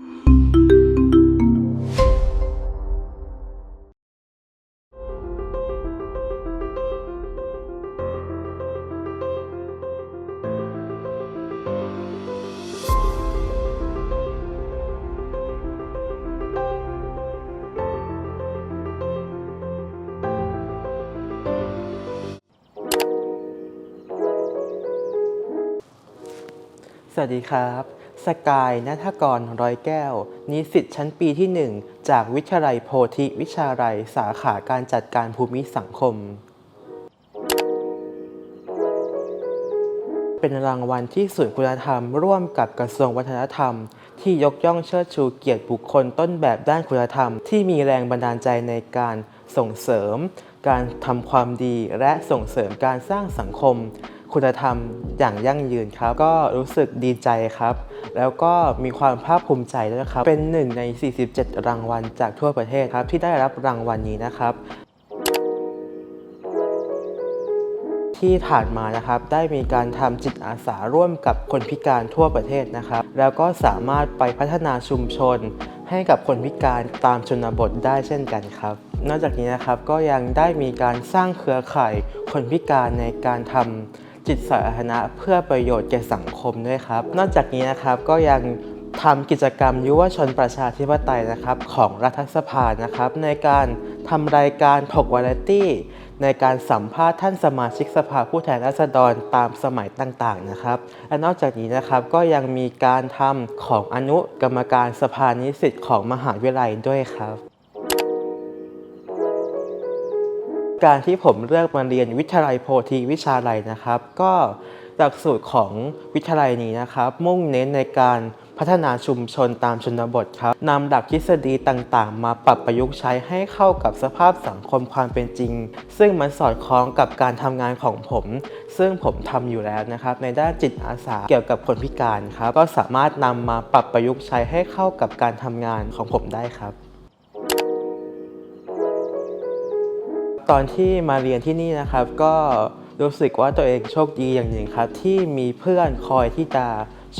สวัสดีครับ สกายนัทกรร้อยแก้ว นิสิตชั้นปีที่ 1 จากวิทยาลัยโพธิวิชาลัยสาขาการจัดการภูมิสังคม เป็นรางวัลที่ศูนย์คุณธรรมร่วมกับกระทรวงวัฒนธรรม ที่ยกย่องเชิดชูเกียรติบุคคลต้นแบบด้านคุณธรรม ที่มีแรงบันดาลใจในการส่งเสริม การทำความดีและส่งเสริมการสร้างสังคม คุณธรรมอย่างยั่งยืนครับ ก็รู้สึกดีใจครับ แล้วก็มีความภาคภูมิใจด้วยครับ เป็นหนึ่งใน 47 รางวัลจากทั่วประเทศครับ ที่ได้รับรางวัลนี้นะครับที่ผ่านมานะครับได้มีการทำจิตอาสาร่วมกับคนพิการทั่วประเทศนะครับ แล้วก็สามารถไปพัฒนาชุมชน ให้กับคนพิการตามชนบทได้เช่นกันครับ นอกจากนี้นะครับก็ยังได้มีการสร้างเครือข่ายคนพิการในการทำ จิตสาธารณะเพื่อประโยชน์แก่สังคมด้วยครับ นอกจากนี้นะครับก็ยังทำกิจกรรมยุวชนประชาธิปไตยนะครับของรัฐสภานะครับในการทำรายการถกวาไรตี้ ในการสัมภาษณ์ท่านสมาชิกสภาผู้แทนราษฎรตามสมัยต่างๆนะครับและนอกจากนี้นะครับก็ยังมีการทำของอนุกรรมการสภานิสิตของมหาวิทยาลัยด้วยครับ การที่ผมเลือกมาเรียนวิทยาลัยโพธิวิชาลัยนะครับ ก็หลักสูตรของวิทยาลัยนี้นะครับ มุ่งเน้นในการพัฒนาชุมชนตามชนบทครับนำหลักทฤษฎีต่างๆ มาปรับประยุกต์ใช้ให้เข้ากับสภาพสังคมความเป็นจริง ซึ่งมันสอดคล้องกับการทำงานของผม ซึ่งผมทำอยู่แล้วนะครับ ในด้านจิตอาสาเกี่ยวกับคนพิการครับ ก็สามารถนำมาปรับประยุกต์ใช้ให้เข้ากับการทำงานของผมได้ครับ ตอนที่มาเรียนที่นี่นะครับ ก็รู้สึกว่าตัวเองโชคดีอย่างหนึ่งครับ ที่มีเพื่อนคอยที่จะ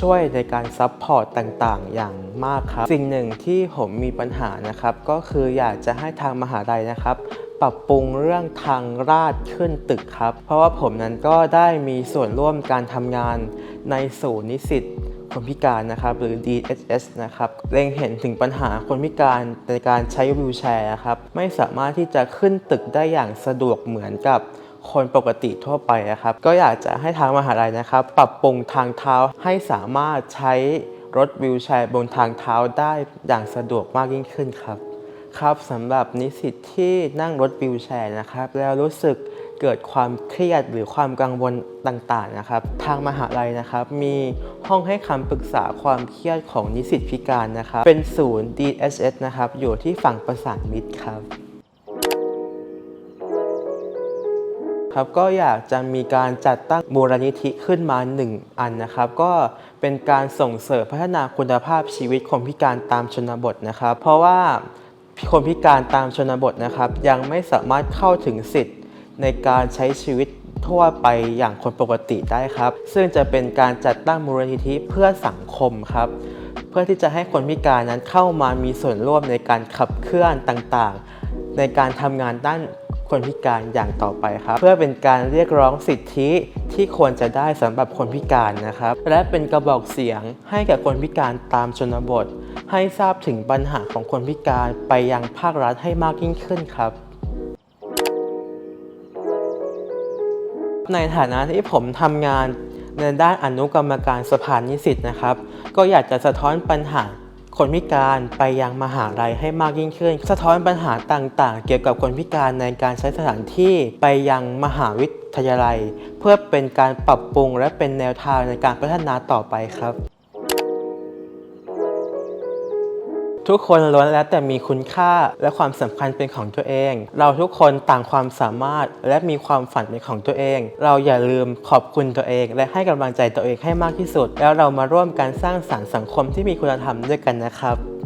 ช่วยในการซัพพอร์ตต่างๆ อย่างมากครับ สิ่งหนึ่งที่ผมมีปัญหานะครับ ก็คืออยากจะให้ทางมหาลัยนะครับ ปรับปรุงเรื่องทางราดขึ้นตึกครับ เพราะว่าผมนั้นก็ได้มีส่วนร่วมการทำงานในศูนย์นิสิต คนพิการนะครับหรือ DHS นะครับเล็งเห็นถึงปัญหาคนพิการในการใช้วีลแชร์ครับไม่สามารถที่จะขึ้นตึกได้อย่างสะดวกเหมือนกับคนปกติทั่วไปนะครับ ก็อยากจะให้ทางมหาลัยนะครับ ปรับปรุงทางเท้าให้สามารถใช้รถวีลแชร์บนทางเท้าได้อย่างสะดวกมากยิ่งขึ้นครับ ครับสำหรับนิสิตที่นั่งรถวีลแชร์นะครับ แล้วรู้สึก เกิดความเครียดหรือความกังวลต่างๆนะครับ ทางมหาลัยนะครับ มีห้องให้คำปรึกษาความเครียดของนิสิตพิการนะครับ เป็นศูนย์ DSS นะครับ อยู่ที่ฝั่งประสานมิตรครับครับก็อยากจะมีการจัดตั้งมูลนิธิขึ้นมา 1 อันนะครับ ก็เป็นการส่งเสริมพัฒนาคุณภาพชีวิตคนพิการตามชนบทนะครับ เพราะว่าคนพิการตามชนบทนะครับ ยังไม่สามารถเข้าถึงสิทธิ ในการใช้ชีวิตทั่วไปอย่างคนปกติได้ครับ ซึ่งจะเป็นการจัดตั้งมูลนิธิเพื่อสังคมครับ เพื่อที่จะให้คนพิการนั้นเข้ามามีส่วนร่วมในการขับเคลื่อนต่างๆ ในการทำงานด้านคนพิการอย่างต่อไปครับ เพื่อเป็นการเรียกร้องสิทธิที่ควรจะได้สำหรับคนพิการนะครับ และเป็นกระบอกเสียงให้กับคนพิการตามชนบท ให้ทราบถึงปัญหาของคนพิการไปยังภาครัฐให้มากยิ่งขึ้นครับ ในฐานะที่ผมทำงานในด้านอนุกรรมการสภานิสิตนะครับ ก็อยากจะสะท้อนปัญหาคนพิการไปยังมหาลัยให้มากยิ่งขึ้น สะท้อนปัญหาต่างๆ เกี่ยวกับคนพิการในการใช้สถานที่ไปยังมหาวิทยาลัย เพื่อเป็นการปรับปรุงและเป็นแนวทางในการพัฒนาต่อไปครับ ทุกคนล้วนแล้วแต่มีคุณค่าและความสำคัญเป็นของตัวเอง เราทุกคนต่างความสามารถและมีความฝันเป็นของตัวเอง เราอย่าลืมขอบคุณตัวเอง และให้กำลังใจตัวเองให้มากที่สุด แล้วเรามาร่วมกันสร้างสรรค์สังคมที่มีคุณธรรมด้วยกันนะครับ